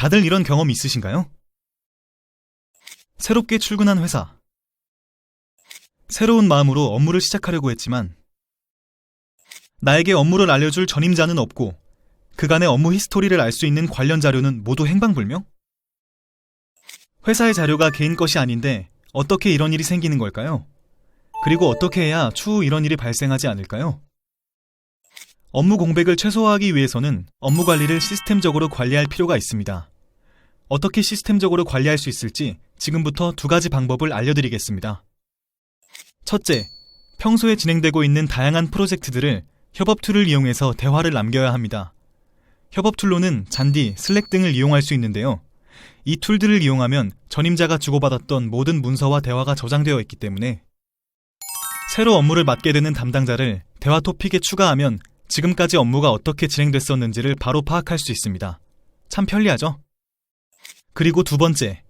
다들 이런 경험 있으신가요? 새롭게 출근한 회사. 새로운 마음으로 업무를 시작하려고 했지만 나에게 업무를 알려줄 전임자는 없고 그간의 업무 히스토리를 알 수 있는 관련 자료는 모두 행방불명? 회사의 자료가 개인 것이 아닌데 어떻게 이런 일이 생기는 걸까요? 그리고 어떻게 해야 추후 이런 일이 발생하지 않을까요? 업무 공백을 최소화하기 위해서는 업무 관리를 시스템적으로 관리할 필요가 있습니다. 어떻게 시스템적으로 관리할 수 있을지 지금부터 두 가지 방법을 알려드리겠습니다. 첫째, 평소에 진행되고 있는 다양한 프로젝트들을 협업 툴을 이용해서 대화를 남겨야 합니다. 협업 툴로는 잔디, 슬랙 등을 이용할 수 있는데요. 이 툴들을 이용하면 전임자가 주고받았던 모든 문서와 대화가 저장되어 있기 때문에 새로 업무를 맡게 되는 담당자를 대화 토픽에 추가하면 지금까지 업무가 어떻게 진행됐었는지를 바로 파악할 수 있습니다. 참 편리하죠? 그리고 두 번째,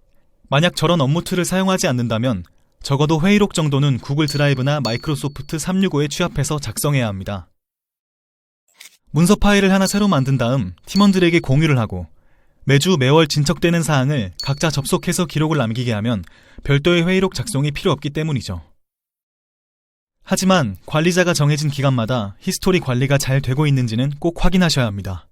만약 저런 업무 툴을 사용하지 않는다면 적어도 회의록 정도는 구글 드라이브나 마이크로소프트 365에 취합해서 작성해야 합니다. 문서 파일을 하나 새로 만든 다음 팀원들에게 공유를 하고 매주 매월 진척되는 사항을 각자 접속해서 기록을 남기게 하면 별도의 회의록 작성이 필요 없기 때문이죠. 하지만 관리자가 정해진 기간마다 히스토리 관리가 잘 되고 있는지는 꼭 확인하셔야 합니다.